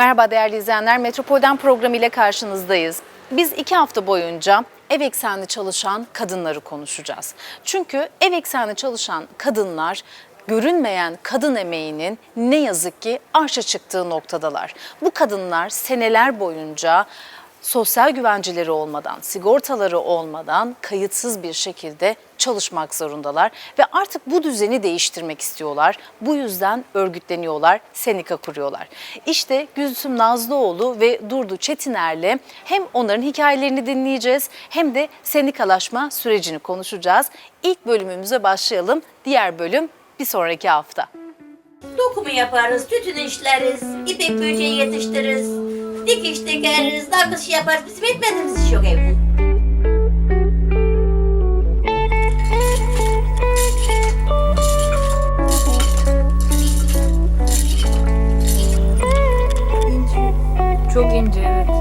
Merhaba değerli izleyenler, Metropol'den programı ile karşınızdayız. Biz iki hafta boyunca ev eksenli çalışan kadınları konuşacağız. Çünkü ev eksenli çalışan kadınlar görünmeyen kadın emeğinin ne yazık ki arşa çıktığı noktadalar. Bu kadınlar seneler boyunca sosyal güvenceleri olmadan, sigortaları olmadan kayıtsız bir şekilde çalışmak zorundalar ve artık bu düzeni değiştirmek istiyorlar. Bu yüzden örgütleniyorlar, sendika kuruyorlar. İşte Gülsüm Nazlıoğlu ve Durdu Çetiner'le hem onların hikayelerini dinleyeceğiz hem de sendikalaşma sürecini konuşacağız. İlk bölümümüze başlayalım. Diğer bölüm bir sonraki hafta. Dokumu yaparız, tütün işleriz, ipek böceği yetiştiririz, dikiş dikeriz, nakış yaparız. Bizim etmediğimiz iş yok evde. Çok ince evet.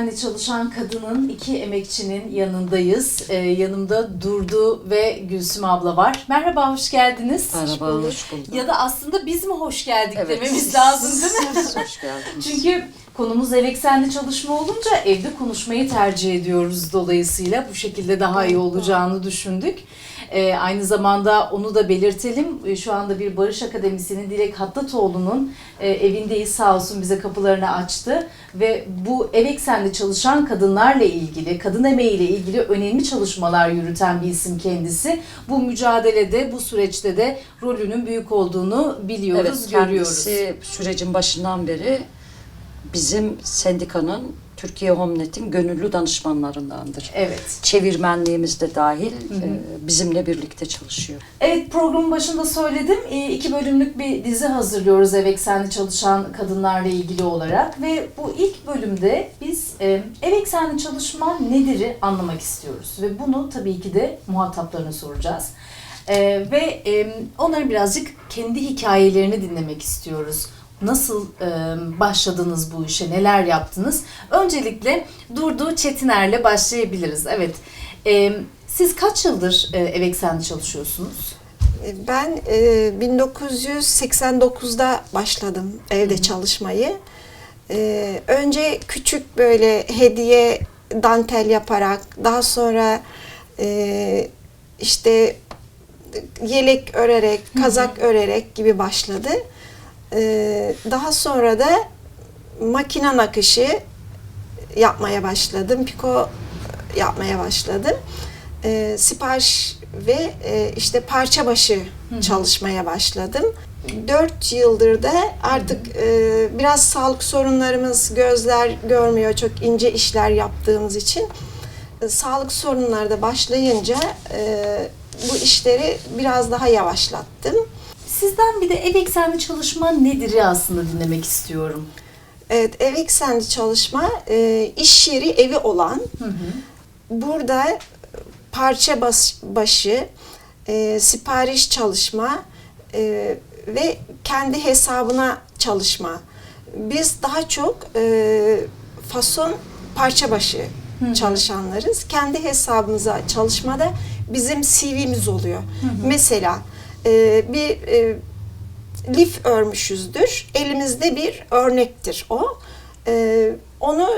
Eksenli çalışan kadının, iki emekçinin yanındayız. E, yanımda Durdu ve Gülsüm abla var. Merhaba, hoş geldiniz. Merhaba, hoş bulduk. Ya da aslında biz mi hoş geldik dememiz siz- lazım değil mi? hoş geldiniz. Çünkü konumuz ev eksenli çalışma olunca evde konuşmayı tercih ediyoruz dolayısıyla bu şekilde daha iyi olacağını düşündük. Ee, aynı zamanda onu da belirtelim. Ee, Şu anda bir Barış Akademisi'nin Dilek Hattatoğlu'nun e, evindeyiz sağ olsun bize kapılarını açtı. Ve bu ev eksenli çalışan kadınlarla ilgili, kadın emeğiyle ilgili önemli çalışmalar yürüten bir isim kendisi. Bu mücadelede, bu süreçte de rolünün büyük olduğunu biliyoruz, evet, görüyoruz. kendisi sürecin başından beri bizim sendikanın Türkiye Homnet'in gönüllü danışmanlarındandır. Evet. Çevirmenliğimiz de dahil e, bizimle birlikte çalışıyor. Evet programın başında söyledim. E, iki bölümlük bir dizi hazırlıyoruz ev eksenli çalışan kadınlarla ilgili olarak. Ve bu ilk bölümde biz e, ev eksenli çalışma nedir'i anlamak istiyoruz. Ve bunu tabii ki de muhataplarına soracağız. E, ve e, onların birazcık kendi hikayelerini dinlemek istiyoruz. Nasıl e, başladınız bu işe, neler yaptınız? Öncelikle Durdu Çetiner'le başlayabiliriz. Evet, e, siz kaç yıldır e, ev eksenli çalışıyorsunuz? Ben e, 1989'da başladım evde çalışmayı. E, önce küçük böyle hediye dantel yaparak, daha sonra e, işte yelek örerek, kazak örerek gibi başladı. E, daha sonra da makine nakışı yapmaya başladım. Piko yapmaya başladım. E, sipariş ve e, işte parça başı çalışmaya başladım. Dört yıldır da artık e, biraz sağlık sorunlarımız gözler görmüyor çok ince işler yaptığımız için e, sağlık sorunları da başlayınca e, bu işleri biraz daha yavaşlattım. Sizden bir de ev eksenli çalışma nedir'i aslında dinlemek istiyorum. Evet, ev eksenli çalışma, e, iş yeri evi olan, burada parça bas, başı, e, sipariş çalışma e, ve kendi hesabına çalışma. Biz daha çok e, fason parça başı çalışanlarız. Kendi hesabımıza çalışmada bizim CV'miz oluyor. Mesela e, bir e, lif örmüşüzdür. Elimizde bir örnektir o. Ee, onu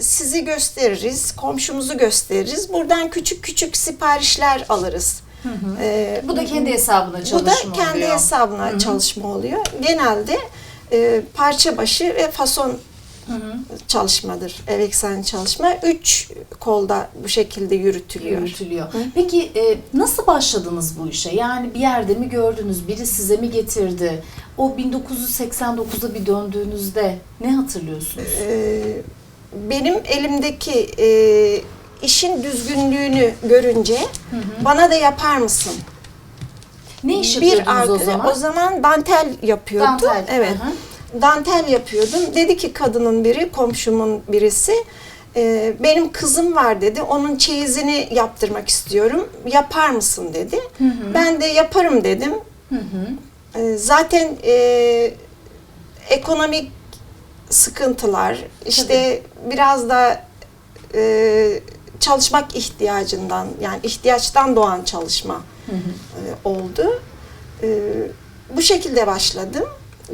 sizi gösteririz, komşumuzu gösteririz. Buradan küçük küçük siparişler alırız. Ee, Bu da kendi hesabına çalışma bu da kendi oluyor. hesabına çalışma oluyor. Genelde e, parça başı ve fason çalışmadır. Ev eksenli çalışma. Üç kolda bu şekilde yürütülüyor. yürütülüyor. Peki e, nasıl başladınız bu işe? Yani bir yerde mi gördünüz, biri size mi getirdi? O 1989'da bir döndüğünüzde ne hatırlıyorsunuz? Ee, benim elimdeki e, işin düzgünlüğünü görünce bana da yapar mısın? ne iş bir yapıyordunuz o arkadaş zaman? o zaman dantel yapıyordum. Dantel, Evet. hı hı. Dantel yapıyordum. Dedi ki kadının biri, komşumun birisi, E, benim kızım var dedi. Onun çeyizini yaptırmak istiyorum. Yapar mısın dedi. Ben de yaparım dedim. E, zaten e, ekonomik sıkıntılar, işte biraz da e, çalışmak ihtiyacından yani ihtiyaçtan doğan çalışma e, oldu. E, bu şekilde başladım.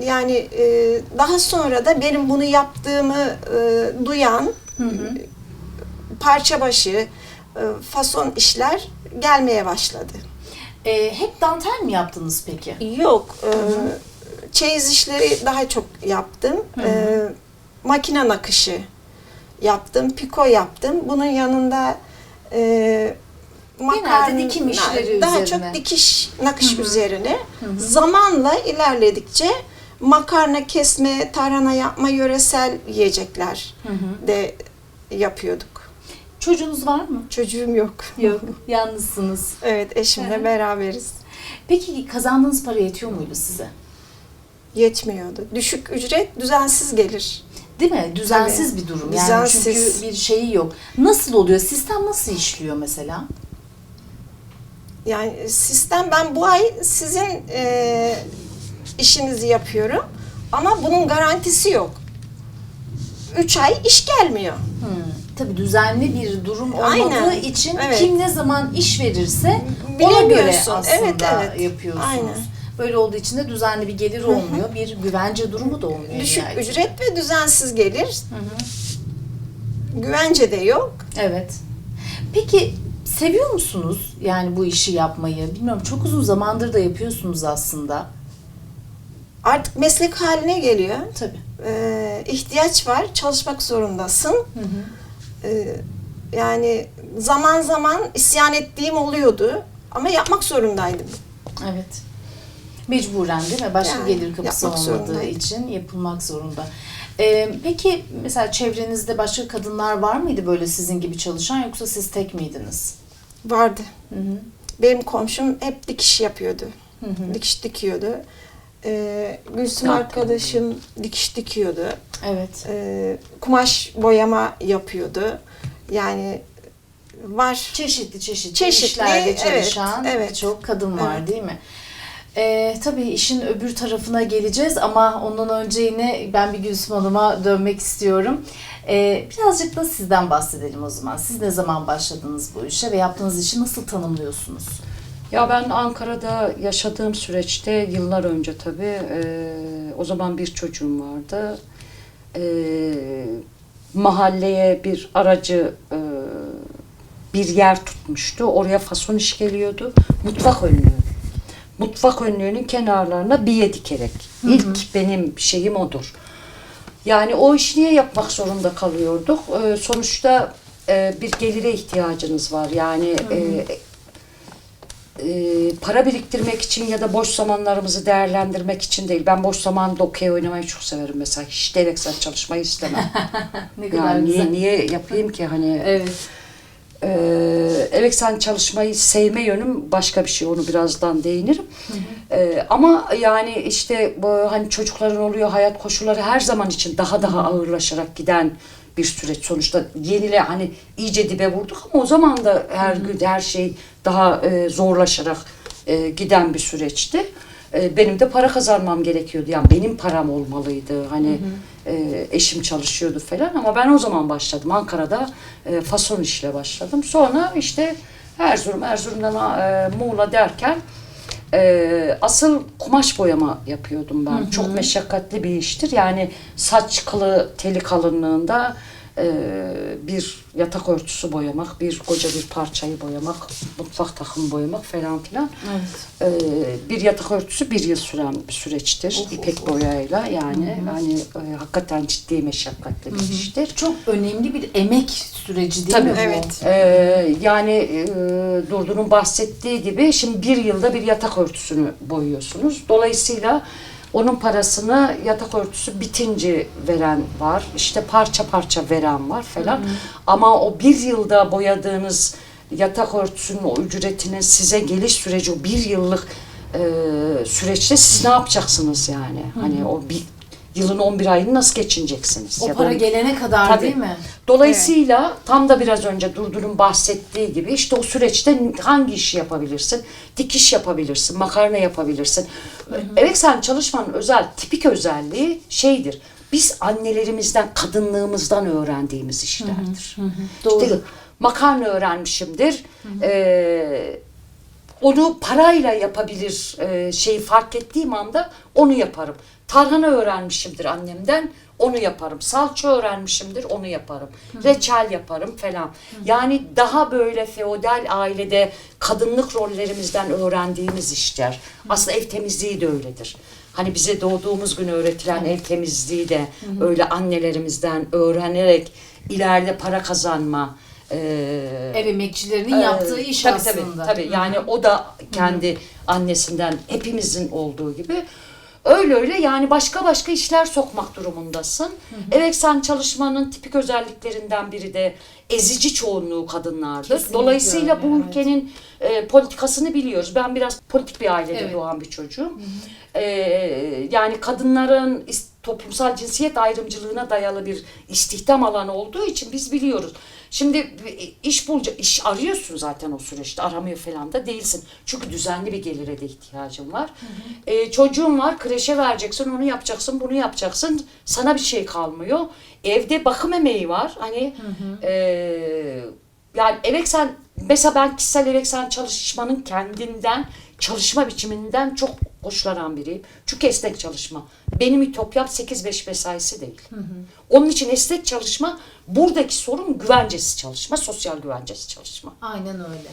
Yani e, daha sonra da benim bunu yaptığımı e, duyan parça başı, e, fason işler gelmeye başladı. Ee, hep dantel mi yaptınız peki? Yok, e, çeyiz işleri daha çok yaptım. E, makine nakışı yaptım, piko yaptım. Bunun yanında e, makarna- dikim işleri daha üzerine. çok dikiş nakış üzerine. Zamanla ilerledikçe makarna kesme, tarhana yapma, yöresel yiyecekler de yapıyorduk. Çocuğunuz var mı? Çocuğum yok. Yok. Yalnızsınız. Evet, eşimle beraberiz. Peki kazandığınız para yetiyor muydu size? Yetmiyordu. Düşük ücret düzensiz gelir. Değil mi? Düzensiz Tabii. bir durum. Yani Düzensiz. çünkü bir şeyi yok. Nasıl oluyor? Sistem nasıl işliyor mesela? Yani sistem ben bu ay sizin e, işinizi yapıyorum ama bunun garantisi yok. Üç ay iş gelmiyor. Tabii düzenli bir durum olmadığı Aynen. için Evet. kim ne zaman iş verirse ona göre aslında Evet, evet. yapıyorsunuz. Aynen. Böyle olduğu için de düzenli bir gelir olmuyor. Bir güvence durumu da olmuyor. Düşük nihayetinde. ücret ve düzensiz gelir. Güvence de yok. Evet. Peki seviyor musunuz yani bu işi yapmayı? Bilmiyorum çok uzun zamandır da yapıyorsunuz aslında. Artık meslek haline geliyor. Tabii. Ee, ihtiyaç var. Çalışmak zorundasın. Ee, yani zaman zaman isyan ettiğim oluyordu. Ama yapmak zorundaydım. Evet. Mecburen değil mi? Başka Yani gelir kapısı olmadığı zorundaydım. için yapılmak zorunda. Ee, peki mesela çevrenizde başka kadınlar var mıydı böyle sizin gibi çalışan yoksa siz tek miydiniz? Vardı. Benim komşum hep dikiş yapıyordu. Dikiş dikiyordu. Ee, Gülsüm arkadaşım dikiş dikiyordu. Evet. Ee, kumaş boyama yapıyordu. Yani var. Çeşitli çeşitli, Çeşitli, işlerde evet, çalışan evet. birçok kadın var Evet. değil mi? Ee, tabii işin öbür tarafına geleceğiz ama ondan önce yine ben bir Gülsüm Hanım'a dönmek istiyorum. Ee, birazcık da sizden bahsedelim o zaman. Siz ne zaman başladınız bu işe ve yaptığınız işi nasıl tanımlıyorsunuz? Ya ben Ankara'da yaşadığım süreçte yıllar önce tabii e, o zaman bir çocuğum vardı. E, mahalleye bir aracı e, bir yer tutmuştu. Oraya fason iş geliyordu. Mutfak önlüğü. Mutfak önlüğünün kenarlarına biye dikerek. İlk benim şeyim odur. Yani o işi niye yapmak zorunda kalıyorduk? E, sonuçta e, bir gelire ihtiyacınız var. Yani e, e, para biriktirmek için ya da boş zamanlarımızı değerlendirmek için değil. Ben boş zamanda okey oynamayı çok severim mesela. Hiç sen çalışmayı istemem. Ne kadar yani güzel. niye, niye yapayım ki hani Evet. ee, evet sen çalışmayı sevme yönüm başka bir şey onu birazdan değinirim. Ee, ama yani işte bu hani çocukların oluyor hayat koşulları her zaman için daha daha ağırlaşarak giden bir süreç sonuçta yenile hani iyice dibe vurduk ama o zaman da her gün her şey daha e, zorlaşarak e, giden bir süreçti. E, benim de para kazanmam gerekiyordu. Yani benim param olmalıydı. Hani e, eşim çalışıyordu falan ama ben o zaman başladım. Ankara'da e, fason işle başladım. Sonra işte Erzurum, Erzurum'dan e, Muğla derken e, asıl kumaş boyama yapıyordum ben. Çok meşakkatli bir iştir. Yani saç kılı teli kalınlığında bir yatak örtüsü boyamak, bir koca bir parçayı boyamak, mutfak takımı boyamak falan filan. E, bir yatak örtüsü bir yıl süren bir süreçtir. İpek boyayla yani hani e, hakikaten ciddi meşakkatli bir iştir. Çok önemli bir emek süreci değil Tabii, mi evet. Ee, yani e, Durdu'nun bahsettiği gibi şimdi bir yılda bir yatak örtüsünü boyuyorsunuz. Dolayısıyla onun parasını yatak örtüsü bitince veren var. İşte parça parça veren var falan. Ama o bir yılda boyadığınız yatak örtüsünün o ücretinin size geliş süreci o bir yıllık e, süreçte siz ne yapacaksınız yani? Hani o bir Yılın 11 ayını nasıl geçineceksiniz? O Ya da para on- gelene kadar Tabii. değil mi? Dolayısıyla tam da biraz önce Durdur'un bahsettiği gibi işte o süreçte hangi işi yapabilirsin? Dikiş yapabilirsin, makarna yapabilirsin. Evet sen çalışmanın özel, tipik özelliği şeydir. Biz annelerimizden, kadınlığımızdan öğrendiğimiz işlerdir. İşte makarna öğrenmişimdir. Ee, onu parayla yapabilir e, şeyi fark ettiğim anda onu yaparım. Tarhana öğrenmişimdir annemden, onu yaparım. Salça öğrenmişimdir, onu yaparım. Reçel yaparım falan. Yani daha böyle feodal ailede kadınlık rollerimizden öğrendiğimiz işler. Aslında ev temizliği de öyledir. Hani bize doğduğumuz gün öğretilen ev temizliği de öyle annelerimizden öğrenerek ileride para kazanma, e, Ev emekçilerinin yaptığı iş tabii, aslında. Tabii, tabii. yani o da kendi annesinden hepimizin olduğu gibi. Öyle öyle yani başka başka işler sokmak durumundasın. Evet sen çalışmanın tipik özelliklerinden biri de ezici çoğunluğu kadınlardır. Kesinlikle Dolayısıyla öyle, bu evet. ülkenin e, politikasını biliyoruz. Ben biraz politik bir ailede Evet. doğan bir çocuğum. E, yani kadınların toplumsal cinsiyet ayrımcılığına dayalı bir istihdam alanı olduğu için biz biliyoruz. Şimdi iş bulacak, iş arıyorsun zaten o süreçte aramıyor falan da değilsin. Çünkü düzenli bir gelire de ihtiyacın var. E, çocuğun var, kreşe vereceksin, onu yapacaksın, bunu yapacaksın. Sana bir şey kalmıyor. Evde bakım emeği var. Hani e, yani eveksen mesela ben kişisel eveksen çalışmanın kendinden çalışma biçiminden çok hoşlanan biriyim. Çünkü esnek çalışma. Benim ütopyam 8-5 mesaisi değil. Onun için esnek çalışma buradaki sorun güvencesi çalışma, sosyal güvencesi çalışma. Aynen öyle.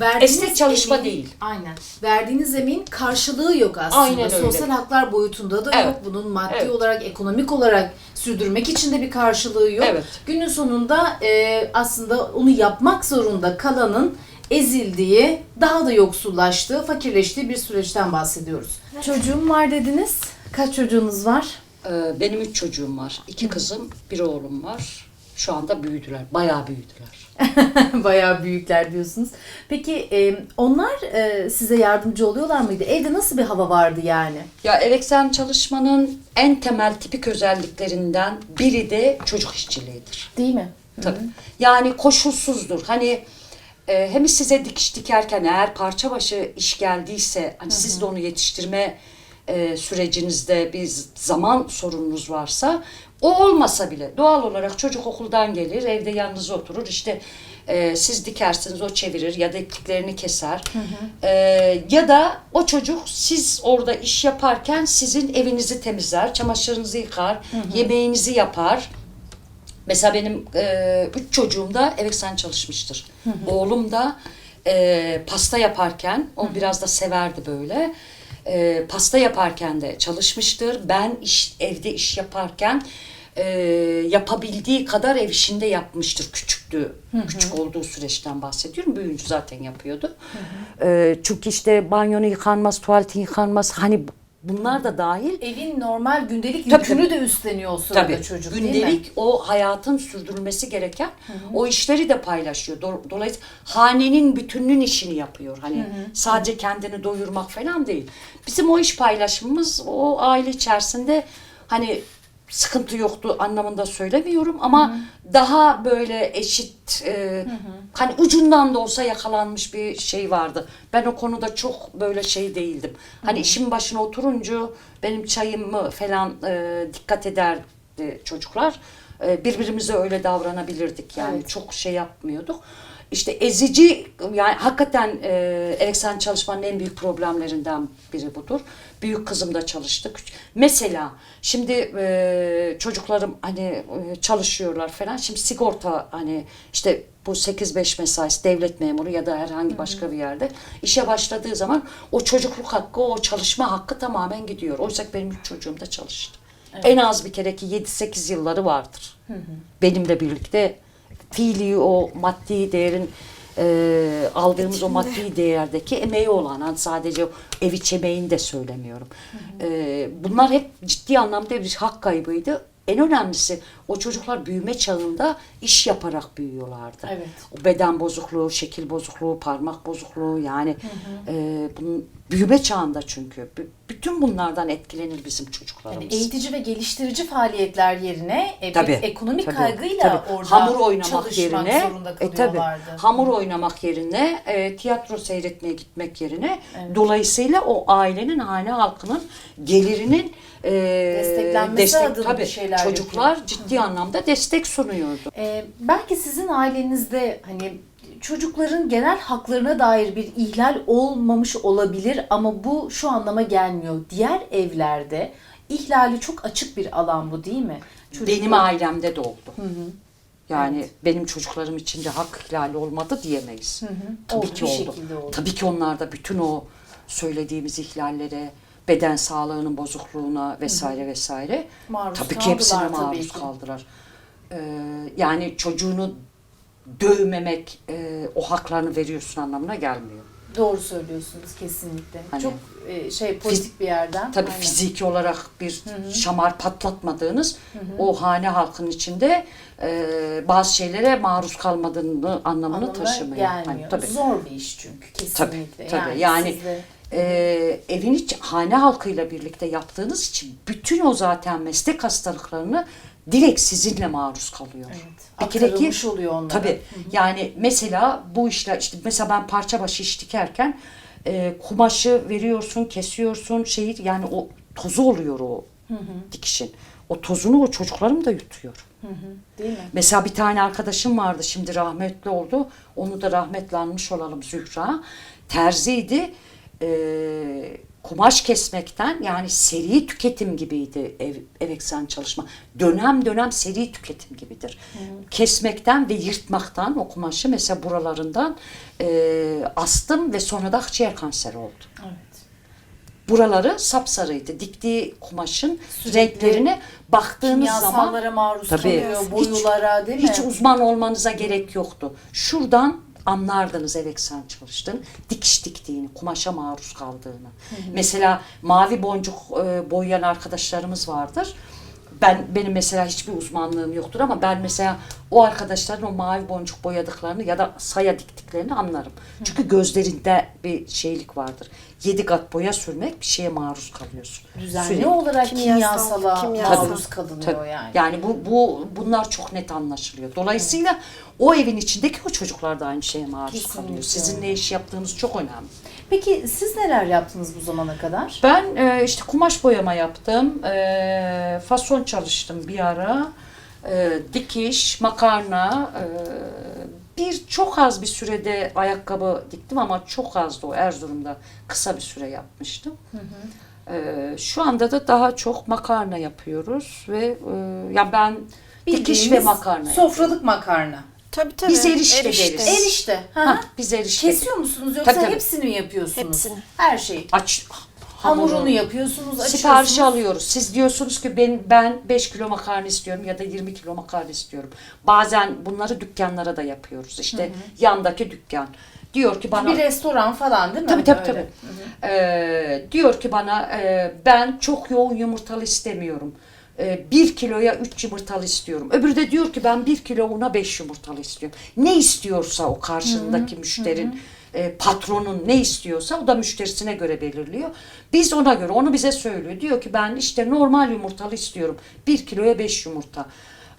Verdiğiniz Esnek çalışma emeğin- değil. Aynen. Verdiğiniz emeğin karşılığı yok aslında. Aynen öyle. Sosyal haklar boyutunda da Evet. yok. Bunun maddi Evet. olarak, ekonomik olarak sürdürmek için de bir karşılığı yok. Evet. Günün sonunda e, aslında onu yapmak zorunda kalanın ezildiği, daha da yoksullaştığı, fakirleştiği bir süreçten bahsediyoruz. Çocuğum var dediniz. Kaç çocuğunuz var? Ee, benim üç çocuğum var. İki kızım, bir oğlum var. Şu anda büyüdüler, bayağı büyüdüler. Bayağı büyükler diyorsunuz. Peki e, onlar e, size yardımcı oluyorlar mıydı? Evde nasıl bir hava vardı yani? Ya eveksen çalışmanın en temel tipik özelliklerinden biri de çocuk işçiliğidir. Değil mi? Tabii. Yani koşulsuzdur. Hani e, hem size dikiş dikerken eğer parça başı iş geldiyse hani siz de onu yetiştirme e, sürecinizde bir zaman sorununuz varsa o olmasa bile doğal olarak çocuk okuldan gelir evde yalnız oturur işte e, siz dikersiniz o çevirir ya da ipliklerini keser. E, ya da o çocuk siz orada iş yaparken sizin evinizi temizler çamaşırınızı yıkar yemeğinizi yapar. Mesela benim e, üç çocuğum da Eveksan çalışmıştır. Oğlum da e, pasta yaparken, o biraz da severdi böyle. E, pasta yaparken de çalışmıştır. Ben iş, evde iş yaparken e, yapabildiği kadar ev işinde yapmıştır. Küçüktü, küçük olduğu süreçten bahsediyorum. Büyüyünce zaten yapıyordu. E, çünkü işte banyonu yıkanmaz, tuvaletin yıkanmaz. Hani bunlar da dahil. Evin normal gündelik Tabii, yükünü de üstleniyor o sırada Tabii. çocuk değil mi? gündelik o hayatın sürdürülmesi gereken o işleri de paylaşıyor. Do- Dolayısıyla hanenin bütününün işini yapıyor. Hani sadece kendini doyurmak falan değil. Bizim o iş paylaşımımız o aile içerisinde hani sıkıntı yoktu anlamında söylemiyorum ama daha böyle eşit e, hani ucundan da olsa yakalanmış bir şey vardı. Ben o konuda çok böyle şey değildim. Hani işin başına oturunca benim çayımı falan e, dikkat ederdi çocuklar. E, birbirimize öyle davranabilirdik yani Evet. çok şey yapmıyorduk. İşte ezici yani hakikaten e, Eriksen çalışmanın en büyük problemlerinden biri budur. Büyük kızım da çalıştı. Mesela şimdi e, çocuklarım hani e, çalışıyorlar falan. Şimdi sigorta hani işte bu 8-5 mesaisi devlet memuru ya da herhangi başka bir yerde işe başladığı zaman o çocukluk hakkı, o çalışma hakkı tamamen gidiyor. Oysa benim üç çocuğum da çalıştı. En az bir kere ki 7-8 yılları vardır. Benimle birlikte fiili o maddi değerin e, aldığımız o maddi değerdeki emeği olan hani sadece ev içi emeğini de söylemiyorum. E, bunlar hep ciddi anlamda bir hak kaybıydı. En önemlisi o çocuklar büyüme çağında iş yaparak büyüyorlardı. Evet. O beden bozukluğu, şekil bozukluğu, parmak bozukluğu yani e, bunun büyüme çağında çünkü. B- bütün bunlardan etkilenir bizim çocuklarımız. Yani eğitici ve geliştirici faaliyetler yerine e, Tabii, ekonomik tabii, kaygıyla tabii. orada hamur oynamak yerine zorunda e, tabii, hamur oynamak yerine e, tiyatro seyretmeye gitmek yerine dolayısıyla o ailenin hane halkının gelirinin e, Desteklenmesi adına bir şeyler çocuklar ciddi anlamda destek sunuyordu. Ee, belki sizin ailenizde hani çocukların genel haklarına dair bir ihlal olmamış olabilir ama bu şu anlama gelmiyor. Diğer evlerde ihlali çok açık bir alan bu değil mi? Benim Çocuklar- ailemde de oldu. Yani benim çocuklarım için de hak ihlali olmadı diyemeyiz. Tabii Oldu, ki oldu. oldu. Tabii ki onlar da bütün o söylediğimiz ihlallere, beden sağlığının bozukluğuna vesaire vesaire Maruz tabii ki hepsine kaldılar tabii maruz ki. kaldılar. Ee, yani çocuğunu dövmemek e, o haklarını veriyorsun anlamına gelmiyor. Doğru söylüyorsunuz kesinlikle. Hani- çok e, şey politik bir yerden. Tabii Aynen. fiziki olarak bir şamar patlatmadığınız o hane halkının içinde e, bazı şeylere maruz kalmadığını anlamını anlamına taşımıyor. gelmiyor. Hani tabii. Zor bir iş çünkü kesinlikle. Tabii, tabii. Yani, siz de- e, evin iç hane halkıyla birlikte yaptığınız için bütün o zaten meslek hastalıklarını direkt sizinle maruz kalıyor. Evet, Bir kere ki- oluyor onlara. Tabii. Yani mesela bu işler işte mesela ben parça başı iş dikerken e, kumaşı veriyorsun, kesiyorsun şeyi yani o tozu oluyor o dikişin. O tozunu o çocuklarım da yutuyor. değil mi? Mesela bir tane arkadaşım vardı şimdi rahmetli oldu. Onu da rahmetli anmış olalım Zühra. Terziydi. Ee, kumaş kesmekten yani seri tüketim gibiydi ev, ev eksen çalışma. Dönem dönem seri tüketim gibidir. Kesmekten ve yırtmaktan o kumaşı mesela buralarından e, astım ve sonra da akciğer kanseri oldu Evet. buraları sapsarıydı. Diktiği kumaşın Sürekli renklerine baktığınız zaman maruz Tabii. kalıyor, Hiç- boyulara değil mi? hiç uzman olmanıza gerek yoktu. Şuradan anlardınız evet sen çalıştın. Dikiş diktiğini, kumaşa maruz kaldığını. Mesela mavi boncuk e, boyayan arkadaşlarımız vardır. Ben benim mesela hiçbir uzmanlığım yoktur ama ben mesela o arkadaşların o mavi boncuk boyadıklarını ya da saya diktiklerini anlarım. Çünkü gözlerinde bir şeylik vardır. Yedi kat boya sürmek bir şeye maruz kalıyorsun. Düzenli Sürekli. olarak Kimyasal, kimyasala kimyasal. maruz kalınıyor Tabii. yani. Yani bu, bu bunlar çok net anlaşılıyor. Dolayısıyla o evin içindeki o çocuklar da aynı şeye maruz Kesinlikle. kalıyor. Sizin ne iş yaptığınız çok önemli. Peki siz neler yaptınız bu zamana kadar? Ben e, işte kumaş boyama yaptım. E, fason çalıştım bir ara. E, dikiş, makarna. E, bir çok az bir sürede ayakkabı diktim ama çok azdı o Erzurum'da kısa bir süre yapmıştım. E, şu anda da daha çok makarna yapıyoruz ve e, ya ben dikiş ve Bildiğimiz makarna yapıyorum. Sofralık makarna. Tabii tabii. Biz erişte deriz. Erişte. Hı hı. Ha, biz erişte Kesiyor musunuz yoksa Tabii, tabii. hepsini mi yapıyorsunuz? Hepsini. Her şeyi. aç Hamurunu hamuru. yapıyorsunuz, açıyorsunuz. Sipariş alıyoruz. Siz diyorsunuz ki ben ben 5 kilo makarna istiyorum ya da 20 kilo makarna istiyorum. Bazen bunları dükkanlara da yapıyoruz. İşte yandaki dükkan diyor ki bana Bir restoran falan değil mi? Tabii tabii Öyle. tabii. Ee, diyor ki bana e, ben çok yoğun yumurtalı istemiyorum. E, bir kiloya üç yumurtalı istiyorum. Öbürü de diyor ki ben bir kilo una beş yumurtalı istiyorum. Ne istiyorsa o karşındaki müşterin, e, patronun ne istiyorsa o da müşterisine göre belirliyor. Biz ona göre, onu bize söylüyor. Diyor ki ben işte normal yumurtalı istiyorum. Bir kiloya beş yumurta.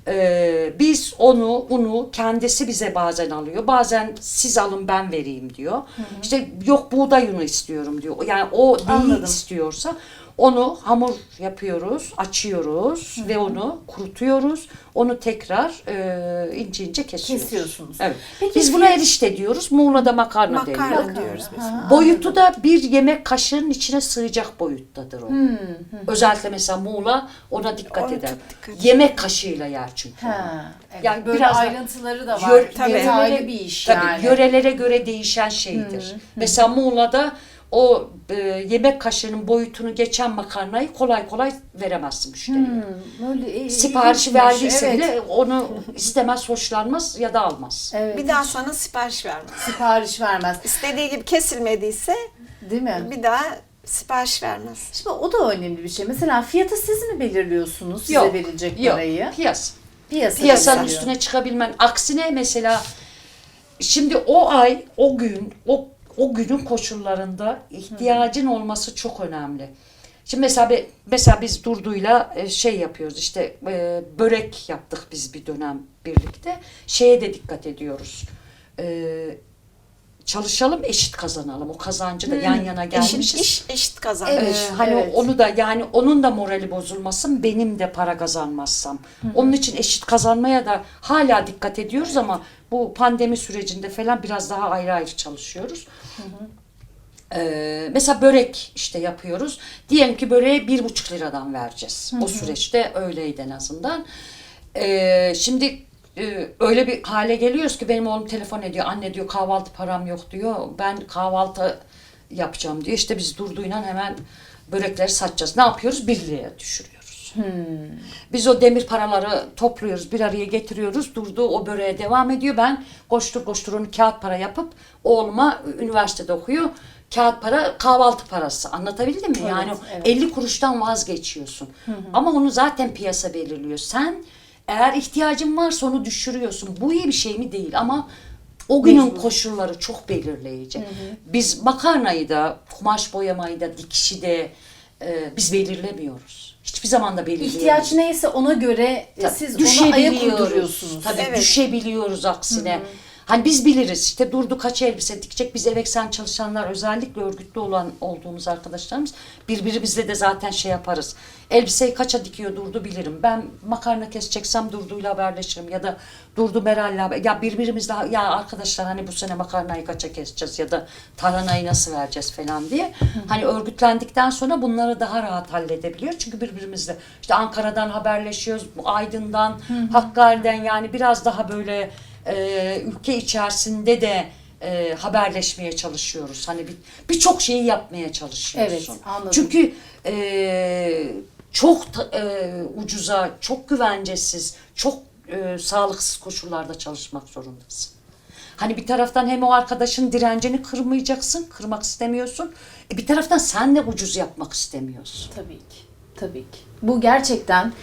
Ee, biz onu, unu kendisi bize bazen alıyor. Bazen siz alın ben vereyim diyor. İşte yok buğday unu istiyorum diyor. Yani o neyi Anladım. istiyorsa onu hamur yapıyoruz, açıyoruz ve onu kurutuyoruz. Onu tekrar e, ince ince kesiyoruz. Kesiyorsunuz. Evet. Peki biz buna erişte diyoruz. Muğla'da makarna, Makarna deniyor. diyoruz biz. Ha, Boyutu da bir yemek kaşığının içine sığacak boyuttadır o. Hmm, Özellikle mesela Muğla ona dikkat Ona eder. dikkat yemek kaşığıyla yer çünkü. Ha, evet. Yani böyle biraz ayrıntıları da var. Yör- Tabii. Detaylı bir iş Tabii yani. yörelere göre değişen şeydir. Mesela Muğla'da o e, yemek kaşığının boyutunu geçen makarnayı kolay kolay veremezsin müşteriye. Böyle, e, Siparişi verdiyse evet. bile onu istemez, hoşlanmaz ya da almaz. Evet. Bir daha sana sipariş vermez. sipariş vermez. İstediği gibi kesilmediyse Değil mi? bir daha sipariş vermez. Şimdi o da önemli bir şey. Mesela fiyatı siz mi belirliyorsunuz size Yok, verilecek Yok, parayı? piyasa. Piyasa piyasanın gösteriyor. üstüne çıkabilmen. Aksine mesela şimdi o ay, o gün, o o günün koşullarında ihtiyacın olması çok önemli. Şimdi mesela be- mesela biz Durdu'yla e, şey yapıyoruz işte e, börek yaptık biz bir dönem birlikte. Şeye de dikkat ediyoruz. E, çalışalım eşit kazanalım. O kazancı da yan yana gelmişiz. Eşit iş, eşit kazanç. Evet. Ee, hani evet. onu da yani onun da morali bozulmasın, benim de para kazanmazsam. Onun için eşit kazanmaya da hala dikkat ediyoruz ama bu pandemi sürecinde falan biraz daha ayrı ayrı çalışıyoruz. Ee, mesela börek işte yapıyoruz. Diyelim ki böreğe bir buçuk liradan vereceğiz. O süreçte öyleydi en azından. Ee, şimdi e, öyle bir hale geliyoruz ki benim oğlum telefon ediyor. Anne diyor kahvaltı param yok diyor. Ben kahvaltı yapacağım diyor. İşte biz Durdu'yla hemen börekleri satacağız. Ne yapıyoruz? Bir liraya düşürüyoruz. Biz o demir paraları topluyoruz, bir araya getiriyoruz. Durdu o böreğe devam ediyor. Ben koştur koştur onu kağıt para yapıp oğluma üniversitede okuyor. Kağıt para kahvaltı parası. Anlatabildim mi? yani evet. 50 kuruştan vazgeçiyorsun. Ama onu zaten piyasa belirliyor. Sen eğer ihtiyacın varsa onu düşürüyorsun. Bu iyi bir şey mi değil ama o günün koşulları çok belirleyici. Biz makarnayı da, kumaş boyamayı da, dikişi de e, biz belirlemiyoruz. Hiçbir zaman da belirleyemeyiz. İhtiyaç neyse ona göre Tabii, siz ona ayak uyduruyorsunuz. Tabii Evet. düşebiliyoruz aksine. Hani biz biliriz işte durdu kaç elbise dikecek biz eveksen çalışanlar özellikle örgütlü olan olduğumuz arkadaşlarımız birbirimizle de zaten şey yaparız. Elbiseyi kaça dikiyor durdu bilirim. Ben makarna keseceksem durduyla haberleşirim ya da durdu Meral'le ya birbirimizle ya arkadaşlar hani bu sene makarnayı kaça keseceğiz ya da tarhanayı nasıl vereceğiz falan diye. Hani örgütlendikten sonra bunları daha rahat halledebiliyor. Çünkü birbirimizle işte Ankara'dan haberleşiyoruz, Aydın'dan, Hakkari'den yani biraz daha böyle e, ülke içerisinde de e, haberleşmeye çalışıyoruz. Hani bir birçok şeyi yapmaya çalışıyorsun. Evet, anladım. Çünkü e, çok ta- e, ucuza, çok güvencesiz, çok e, sağlıksız koşullarda çalışmak zorundasın. Hani bir taraftan hem o arkadaşın direncini kırmayacaksın, kırmak istemiyorsun. E bir taraftan sen de ucuz yapmak istemiyorsun. Tabii ki. Tabii ki. Bu gerçekten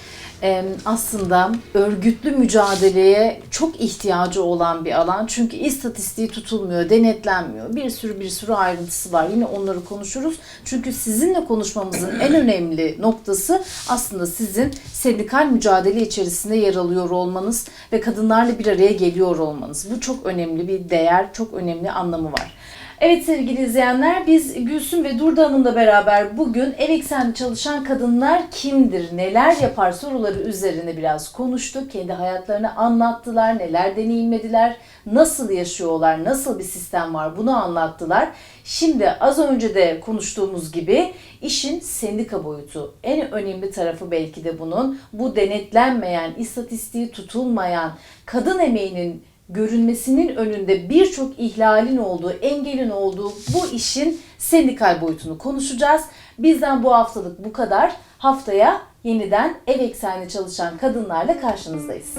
aslında örgütlü mücadeleye çok ihtiyacı olan bir alan. Çünkü istatistiği tutulmuyor, denetlenmiyor. Bir sürü bir sürü ayrıntısı var. Yine onları konuşuruz. Çünkü sizinle konuşmamızın en önemli noktası aslında sizin sendikal mücadele içerisinde yer alıyor olmanız ve kadınlarla bir araya geliyor olmanız. Bu çok önemli bir değer, çok önemli anlamı var. Evet sevgili izleyenler biz Gülsüm ve Durda Hanım'la beraber bugün ev çalışan kadınlar kimdir, neler yapar soruları üzerine biraz konuştuk. Kendi hayatlarını anlattılar, neler deneyimlediler, nasıl yaşıyorlar, nasıl bir sistem var bunu anlattılar. Şimdi az önce de konuştuğumuz gibi işin sendika boyutu. En önemli tarafı belki de bunun bu denetlenmeyen, istatistiği tutulmayan, kadın emeğinin görünmesinin önünde birçok ihlalin olduğu, engelin olduğu bu işin sendikal boyutunu konuşacağız. Bizden bu haftalık bu kadar. Haftaya yeniden ev eksenli çalışan kadınlarla karşınızdayız.